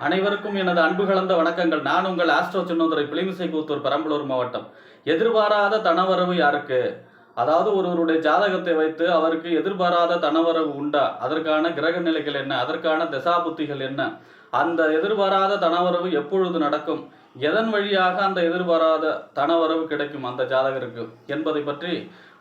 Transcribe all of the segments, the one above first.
அனைவருக்கும் எனது அன்பு கலந்த வணக்கங்கள். நான் உங்கள் ஆஸ்ட்ரோ சின்னதுரை பிளிமிசை கூத்தூர் பெரம்பலூர் மாவட்டம். எதிர்பாராத தனவரவு யாருக்கு? அதாவது ஒருவருடைய ஜாதகத்தை வைத்து அவருக்கு எதிர்பாராத தனவரவு உண்டா? அதற்கான கிரக நிலைகள் என்ன? அதற்கான தசாபுத்திகள் என்ன? அந்த எதிர்பாராத தனவரவு எப்பொழுது நடக்கும்? எதன் வழியாக அந்த எதிர்பாராத தனவரவு கிடைக்கும் அந்த ஜாதகருக்கு என்பதை பற்றி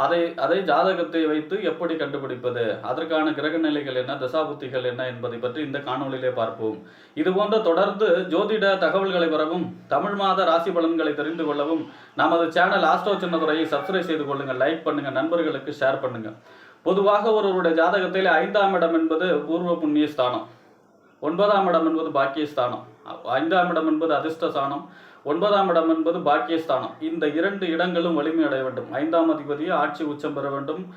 அதை அதை ஜாதகத்தை வைத்து எப்படி கண்டுபிடிப்பது? அதற்கான கிரக நிலைகள் என்ன? தசாபுத்திகள் என்ன என்பதை பற்றி இந்த காணொலியிலே பார்ப்போம். இது போன்ற தொடர்ந்து ஜோதிட தகவல்களை பெறவும் தமிழ் மாத ராசி பலன்களை தெரிந்து கொள்ளவும் நமது சேனல் ஆஸ்ட்ரோ சின்னதுரையை சப்ஸ்கிரைப் செய்து கொள்ளுங்கள் லைக் பண்ணுங்கள் நண்பர்களுக்கு ஷேர் பண்ணுங்கள் பொதுவாக ஒருவருடைய ஜாதகத்தில் ஐந்தாம் இடம் என்பது பூர்வ புண்ணிய ஸ்தானம். ஒன்பதாம் இடம் என்பது பாக்கியஸ்தானம் ஐந்தாம் இடம் என்பது அதிர்ஷ்டஸ்தானம் ஒன்பதாம் இடம் என்பது பாக்கியஸ்தானம். இந்த இரண்டு இடங்களும் வலிமை அடைய வேண்டும். ஐந்தாம் அதிபதியை ஆட்சி உச்சம் பெற வேண்டும்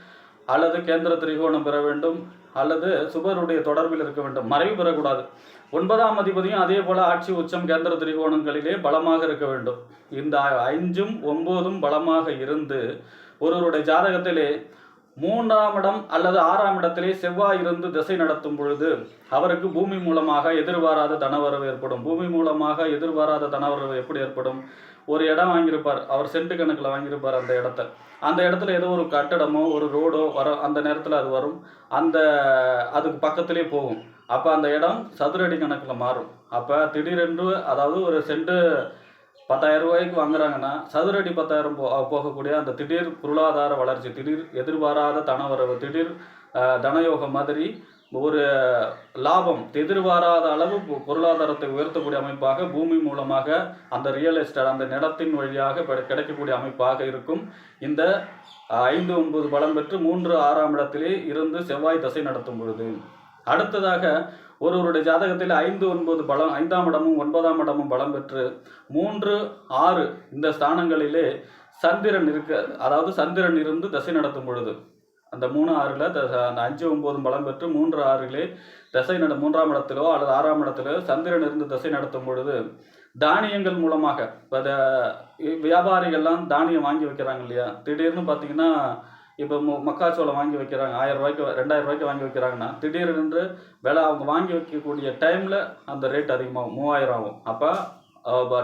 அல்லது கேந்திர திரிகோணம் பெற வேண்டும் அல்லது சுபருடைய தொடர்பில் இருக்க வேண்டும். மறைவு பெறக்கூடாது. ஒன்பதாம் அதிபதியும் அதே போல ஆட்சி உச்சம் கேந்திர திரிகோணங்களிலே பலமாக இருக்க வேண்டும். இந்த ஐந்தும் ஒன்பதும் பலமாக இருந்து ஒருவருடைய ஜாதகத்திலே மூன்றாம் இடம் அல்லது ஆறாம் இடத்திலே செவ்வாய் இருந்து திசை நடத்தும் பொழுது அவருக்கு பூமி மூலமாக எதிர்பாராத தனவரவு ஏற்படும். பூமி மூலமாக எதிர்பாராத தனவரவு எப்படி ஏற்படும்? ஒரு இடம் வாங்கியிருப்பார். அவர் சென்ட் கணக்கில் வாங்கியிருப்பார் அந்த இடத்த. அந்த இடத்துல ஏதோ ஒரு கட்டடமோ ஒரு ரோடோ வர அந்த நேரத்தில் அது வரும். அந்த அதுக்கு பக்கத்திலே போகும். அப்போ அந்த இடம் சதுரடி கணக்கில் மாறும். அப்போ திடீரென்று அதாவது ஒரு சென்ட்டு பத்தாயிரம் ரூபாய்க்கு வாங்குறாங்கன்னா சதுரடி பத்தாயிரம் போ போகக்கூடிய அந்த திடீர் பொருளாதார வளர்ச்சி திடீர் எதிர்பாராத தனவரவு திடீர் தனயோகம் மாதிரி ஒரு லாபம் எதிர்பாராத அளவு பொருளாதாரத்தை உயர்த்தக்கூடிய அமைப்பாக பூமி மூலமாக அந்த ரியல் எஸ்டேட் அந்த நிலத்தின் வழியாக கிடைக்கக்கூடிய அமைப்பாக இருக்கும். இந்த ஐந்து ஒன்பது பலம் பெற்று மூன்று ஆறாம் இடத்திலே இருந்து செவ்வாய் தசை நடத்தும் பொழுது. அடுத்ததாக ஒருவருடைய ஜாதகத்தில் ஐந்து ஒன்பது பலம் ஐந்தாம் இடமும் ஒன்பதாம் இடமும் பலம் பெற்று மூன்று ஆறு இந்த ஸ்தானங்களிலே சந்திரன் இருக்க அதாவது சந்திரன் இருந்து தசை நடத்தும் பொழுது அந்த மூணு ஆறில் அந்த அஞ்சு ஒம்போதும் பலம் பெற்று மூன்று ஆறிலே தசை நட மூன்றாம் இடத்திலோ அல்லது ஆறாம் இடத்திலோ சந்திரன் இருந்து தசை நடத்தும் பொழுது தானியங்கள் மூலமாக இப்போ வியாபாரிகள்லாம் தானியம் வாங்கி வைக்கிறாங்க இல்லையா? திடீர்னு பார்த்தீங்கன்னா இப்போ மக்காச்சோளம் வாங்கி வைக்கிறாங்க. ஆயிரம் ரூபாய்க்கு ரெண்டாயிரம் ரூபாய்க்கு வாங்கி வைக்கிறாங்கன்னா திடீரென்று விலை அவங்க வாங்கி வைக்கக்கூடிய டைமில் அந்த ரேட் அதிகமாகும் மூவாயிரம் ஆகும். அப்போ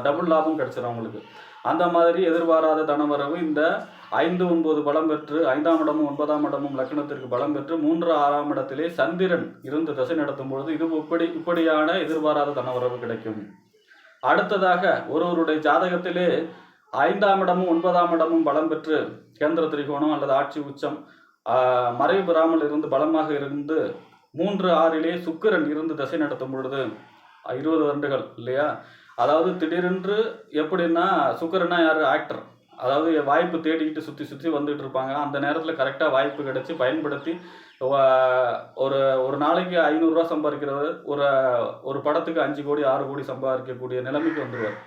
டபுள் லாபம் கிடச்சிடும் அவங்களுக்கு. அந்த மாதிரி எதிர்பாராத தனவரவு இந்த ஐந்து ஒன்பது பலம் பெற்று ஐந்தாம் இடமும் ஒன்பதாம் இடமும் லக்னத்திற்கு பலம் பெற்று மூன்று ஆறாம் இடத்திலே சந்திரன் இருந்து திசை நடத்தும் பொழுது இது இப்படி இப்படியான எதிர்பாராத தனவரவு கிடைக்கும். அடுத்ததாக ஒருவருடைய ஜாதகத்திலே ஐந்தாம் இடமும் ஒன்பதாம் இடமும் பலம் பெற்று கேந்திர திரிகோணம் அல்லது ஆட்சி உச்சம் மறைவு பெறாமல் இருந்து பலமாக இருந்து மூன்று ஆறிலே சுக்கிரன் இருந்து திசை நடத்தும் பொழுது இருபது வருடங்கள் இல்லையா? அதாவது திடீரென்று எப்படின்னா சுக்கரனா யார்? ஆக்டர் அதாவது வாய்ப்பு தேடிக்கிட்டு சுற்றி சுற்றி வந்துட்டு இருப்பாங்க. அந்த நேரத்தில் கரெக்டாக வாய்ப்பு கிடைச்சி பயன்படுத்தி ஒரு ஒரு நாளைக்கு ஐநூறுரூவா சம்பாதிக்கிறவர் ஒரு ஒரு படத்துக்கு அஞ்சு கோடி ஆறு கோடி சம்பாதிக்கக்கூடிய நிலைமைக்கு வந்துடுவார்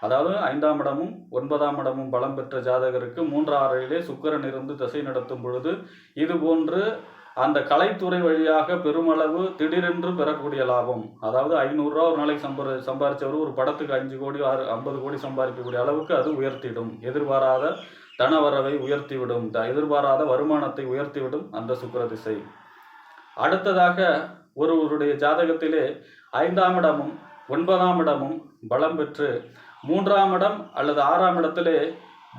அதாவது ஐந்தாம் இடமும் ஒன்பதாம் இடமும் பலம் பெற்ற ஜாதகருக்கு மூன்றாம் அறையிலே சுக்கிரன் இருந்து திசை நடத்தும் பொழுது இது போன்று அந்த கலைத்துறை வழியாக பெருமளவு திடீரென்று பெறக்கூடிய லாபம். அதாவது ஐநூறுரூவா ஒரு நாளைக்கு சம்பா சம்பாதிச்சவர் ஒரு படத்துக்கு அஞ்சு கோடி ஆறு ஐம்பது கோடி சம்பாதிக்கக்கூடிய அளவுக்கு அது உயர்த்திடும். எதிர்பாராத தனவரவை உயர்த்திவிடும். த- எதிர்பாராத வருமானத்தை உயர்த்திவிடும் அந்த சுக்கிர திசை. அடுத்ததாக ஒருவருடைய ஜாதகத்திலே ஐந்தாம் இடமும் ஒன்பதாம் இடமும் பலம் பெற்று மூன்றாம் இடம் அல்லது ஆறாம் இடத்திலே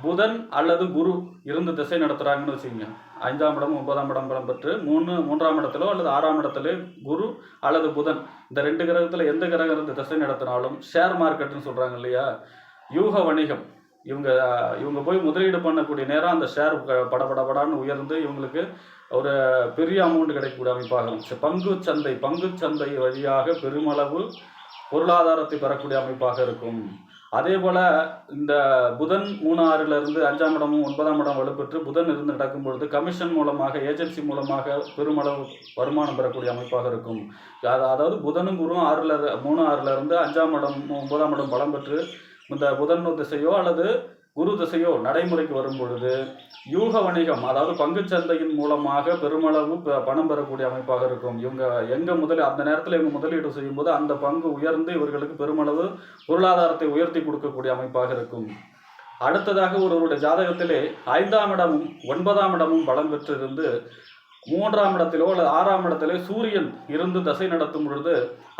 புதன் அல்லது குரு இருந்து திசை நடத்துகிறாங்கன்னு வச்சுக்கோங்க. ஐந்தாம் இடம் ஒன்பதாம் இடம் பலம் பெற்று மூணு மூன்றாம் இடத்திலோ அல்லது ஆறாம் இடத்திலே குரு அல்லது புதன் இந்த ரெண்டு கிரகத்தில் எந்த கிரகம் இருந்து திசை நடத்தினாலும் ஷேர் மார்க்கெட்டுன்னு சொல்கிறாங்க இல்லையா? யூக வணிகம். இவங்க இவங்க போய் முதலீடு பண்ணக்கூடிய நேரம் அந்த ஷேர் படபடபடான்னு உயர்ந்து இவங்களுக்கு ஒரு பெரிய அமௌண்ட் கிடைக்கக்கூடிய அமைப்பாக பங்கு சந்தை பங்கு சந்தை வழியாக பெருமளவு பொருளாதாரத்தை பெறக்கூடிய அமைப்பாக இருக்கும். அதே போல இந்த புதன் மூணு இருந்து அஞ்சாம் இடமும் ஒன்பதாம் இடம் வலுப்பெற்று புதன் இருந்து நடக்கும் பொழுது கமிஷன் மூலமாக ஏஜென்சி மூலமாக பெருமளவு வருமானம் பெறக்கூடிய அமைப்பாக இருக்கும். அது- அதாவது புதனும் குருவும் ஆறுல மூணு ஆறுல இருந்து அஞ்சாம் இடம் ஒன்பதாம் இடம் பலம் பெற்று இந்த புதன் திசையோ அல்லது குரு திசையோ நடைமுறைக்கு வரும் பொழுது யூக வணிகம் அதாவது பங்கு சந்தையின் மூலமாக பெருமளவு ப- பணம் பெறக்கூடிய அமைப்பாக இருக்கும். இவங்க எங்கே முதல் அந்த நேரத்தில் இவங்க முதலீடு செய்யும்போது அந்த பங்கு உயர்ந்து இவர்களுக்கு பெருமளவு பொருளாதாரத்தை உயர்த்தி கொடுக்கக்கூடிய அமைப்பாக இருக்கும். அடுத்ததாக ஒருவருடைய ஜாதகத்திலே ஐந்தாம் இடமும் ஒன்பதாம் இடமும் பலம் பெற்றிருந்து மூன்றாம் இடத்திலோ அல்லது ஆறாம் இடத்திலோ சூரியன் இருந்து தசை நடத்தும் பொழுது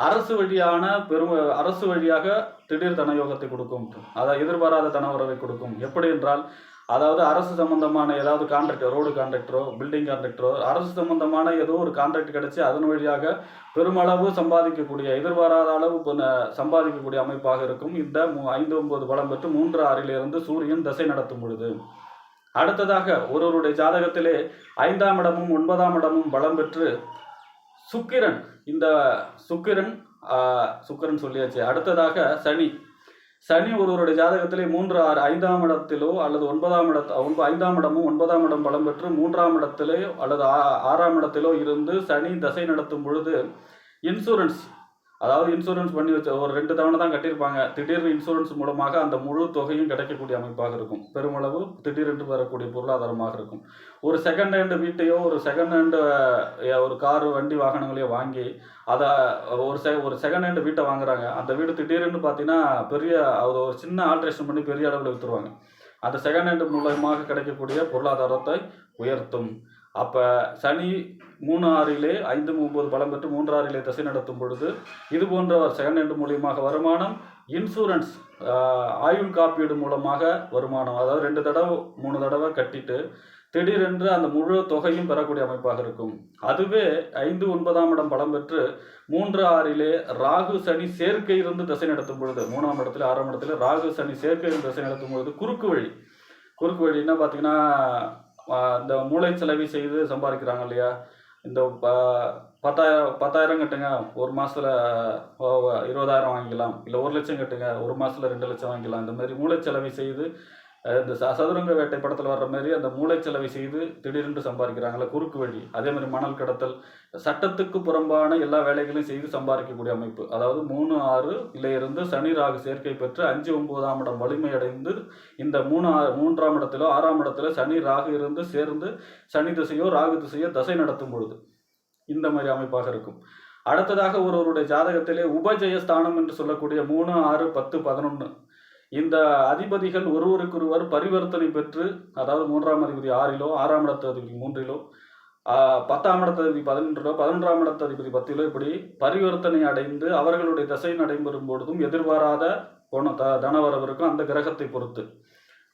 அரசு வழியான பெரும் அரசு வழியாக திடீர் தனயோகத்தை கொடுக்கும். அதாவது எதிர்பாராத தனவரவை கொடுக்கும். எப்படி என்றால் அதாவது அரசு சம்பந்தமான ஏதாவது கான்ட்ராக்ட் ரோடு கான்ட்ராக்டரோ பில்டிங் கான்ட்ராக்டரோ அரசு சம்பந்தமான ஏதோ ஒரு கான்ட்ராக்ட் கிடைச்சி அதன் வழியாக பெருமளவு சம்பாதிக்கக்கூடிய எதிர்பாராத அளவு சம்பாதிக்கக்கூடிய அமைப்பாக இருக்கும். இந்த ஐந்து ஒன்பது பலம் பெற்று மூன்று ஆறிலிருந்து சூரியன் தசை நடத்தும் பொழுது. அடுத்ததாக ஒருவருடைய ஜாதகத்திலே ஐந்தாம் இடமும் ஒன்பதாம் இடமும் பலம் பெற்று சுக்கிரன் இந்த சுக்கிரன் சுக்கிரன் சொல்லியாச்சு. அடுத்ததாக சனி. சனி ஒருவருடைய ஜாதகத்திலே மூன்று ஆறு ஐந்தாம் இடத்திலோ அல்லது ஒன்பதாம் இடத்த ஒன்பது ஐந்தாம் இடமும் ஒன்பதாம் இடம் பலம் பெற்று மூன்றாம் இடத்திலே அல்லது ஆ- ஆறாம் இடத்திலோ இருந்து சனி தசை நடத்தும் பொழுது இன்சூரன்ஸ் அதாவது இன்சூரன்ஸ் பண்ணி வச்ச ஒரு ரெண்டு தவணை தான் கட்டியிருப்பாங்க. திடீர்னு இன்சூரன்ஸ் மூலமாக அந்த முழு தொகையும் கிடைக்கக்கூடிய அமைப்பாக இருக்கும். பெருமளவு திடீரென்று வரக்கூடிய பொருளாதாரமாக இருக்கும். ஒரு செகண்ட் ஹேண்டு வீட்டையோ ஒரு செகண்ட் ஹேண்டு ஒரு காரு வண்டி வாகனங்களையோ வாங்கி அதை ஒரு செ ஒரு செகண்ட் ஹேண்டு வீட்டை வாங்குறாங்க. அந்த வீடு திடீர்னு பார்த்தீங்கன்னா பெரிய அது ஒரு சின்ன ஆல்ட்ரேஷன் பண்ணி பெரிய அளவில் விற்றுருவாங்க அந்த செகண்ட் ஹேண்டு மூலமாக கிடைக்கக்கூடிய பொருளாதாரத்தை உயர்த்தும். அப்போ சனி மூணு ஆறிலே ஐந்து ஒன்பது பலம் பெற்று மூன்றாறிலே தசை நடத்தும் பொழுது இது போன்ற செகண்ட் ஹேண்டு மூலியமாக வருமானம் இன்சூரன்ஸ் ஆயுள் காப்பீடு மூலமாக வருமானம். அதாவது ரெண்டு தடவை மூணு தடவை கட்டிட்டு திடீரென்று அந்த முழு தொகையும் பெறக்கூடிய அமைப்பாக இருக்கும். அதுவே ஐந்து ஒன்பதாம் இடம் பலம் பெற்று மூன்று ஆறிலே ராகு சனி சேர்க்கை இருந்து திசை நடத்தும் பொழுது மூணாம் இடத்துல ஆறாம் இடத்துல ராகு சனி சேர்க்கை இருந்து திசை நடத்தும் பொழுது குறுக்கு வழி. குறுக்கு வழின்னா பார்த்தீங்கன்னா இந்த மூளை செலவி செய்து சம்பாதிக்கிறாங்க இல்லையா? இந்த பத்தாயிரம் பத்தாயிரம் கட்டுங்க. ஒரு மாதத்தில் இருபதாயிரம் வாங்கிக்கலாம். இல்லை ஒரு லட்சம் கட்டுங்க. ஒரு மாதத்தில் ரெண்டு லட்சம் வாங்கிக்கலாம். இந்த மாதிரி மூளை செலவை செய்து இந்த ச- சதுரங்க வேட்டை படத்தில் வர்ற மாதிரி அந்த மூளைச்சலவை செய்து திடீரென்று சம்பாதிக்கிறாங்களே குறுக்கு வழி. அதே மாதிரி மணல் கடத்தல். சட்டத்துக்கு புறம்பான எல்லா வேலைகளையும் செய்து சம்பாதிக்கக்கூடிய அமைப்பு. அதாவது மூணு ஆறு இல்லை இருந்து சனி ராகு சேர்க்கை பெற்று அஞ்சு ஒன்பதாம் இடம் வலிமையடைந்து இந்த மூணு ஆ- மூன்றாம் இடத்திலோ ஆறாம் இடத்திலோ சனி ராகு இருந்து சேர்ந்து சனி திசையோ ராகு திசையோ தசை நடத்தும் பொழுது இந்த மாதிரி அமைப்பாக இருக்கும். அடுத்ததாக ஒருவருடைய ஜாதகத்திலே உபஜயஸ்தானம் என்று சொல்லக்கூடிய மூணு ஆறு பத்து பதினொன்று இந்த அதிபதிகள் ஒருவருக்கொருவர் பரிவர்த்தனை பெற்று அதாவது மூன்றாம் அதிபதி ஆறிலோ ஆறாம் இடத்த அதிபதி மூன்றிலோ பத்தாம் இடத்த அதிபதி பதினொன்றிலோ பதினொன்றாம் இடத்த அதிபதி பத்திலோ இப்படி பரிவர்த்தனை அடைந்து அவர்களுடைய திசை நடைபெறும் பொழுதும் எதிர்பாராத போன த தனவரவு அந்த கிரகத்தை பொறுத்து.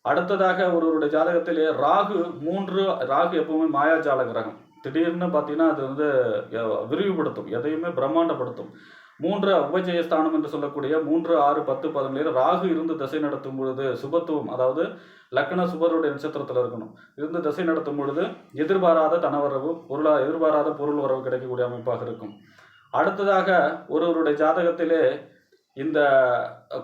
அடுத்ததாக ஒருவருடைய ஜாதகத்திலே ராகு மூன்று ராகு எப்பவுமே மாயாஜால கிரகம். திடீர்னு பார்த்தீங்கன்னா அது வந்து விரிவுபடுத்தும் எதையுமே பிரம்மாண்டப்படுத்தும். மூன்று உபஜயஸ்தானம் என்று சொல்லக்கூடிய மூன்று ஆறு பத்து பதினேழு ராகு இருந்து திசை நடத்தும் பொழுது சுபத்துவம் அதாவது லக்ன சுபருடைய நட்சத்திரத்தில் இருக்கணும். இருந்து திசை நடத்தும் பொழுது எதிர்பாராத தனவரவு பொருளா எதிர்பாராத பொருள் வரவு கிடைக்கக்கூடிய அமைப்பாக இருக்கும். அடுத்ததாக ஒருவருடைய ஜாதகத்திலே இந்த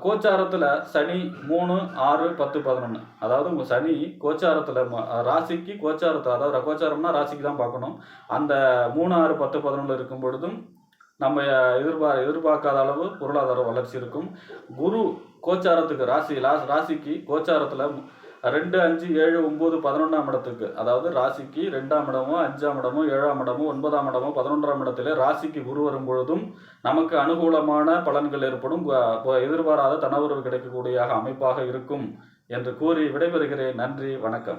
கோச்சாரத்தில் சனி மூணு ஆறு பத்து பதினொன்று அதாவது உங்கள் சனி கோச்சாரத்தில் ராசிக்கு கோச்சாரத்தை அதாவது கோச்சாரம்னா ராசிக்கு தான் பார்க்கணும். அந்த மூணு ஆறு பத்து பதினொன்று இருக்கும் பொழுதும் நம்ம எதிர்பார் எதிர்பார்க்காத அளவு பொருளாதார வளர்ச்சி இருக்கும். குரு கோச்சாரத்துக்கு ராசி ராசிக்கு கோச்சாரத்தில் ரெண்டு அஞ்சு ஏழு ஒம்பது பதினொன்றாம் இடத்துக்கு அதாவது ராசிக்கு ரெண்டாம் இடமோ அஞ்சாம் இடமோ ஏழாம் இடமோ ஒன்பதாம் இடமோ பதினொன்றாம் இடத்துல ராசிக்கு குரு வரும் பொழுதும் நமக்கு அனுகூலமான பலன்கள் ஏற்படும். கு- எதிர்பாராத தனவுறவு கிடைக்கக்கூடிய அமைப்பாக இருக்கும் என்று கூறி விடைபெறுகிறேன். நன்றி வணக்கம்.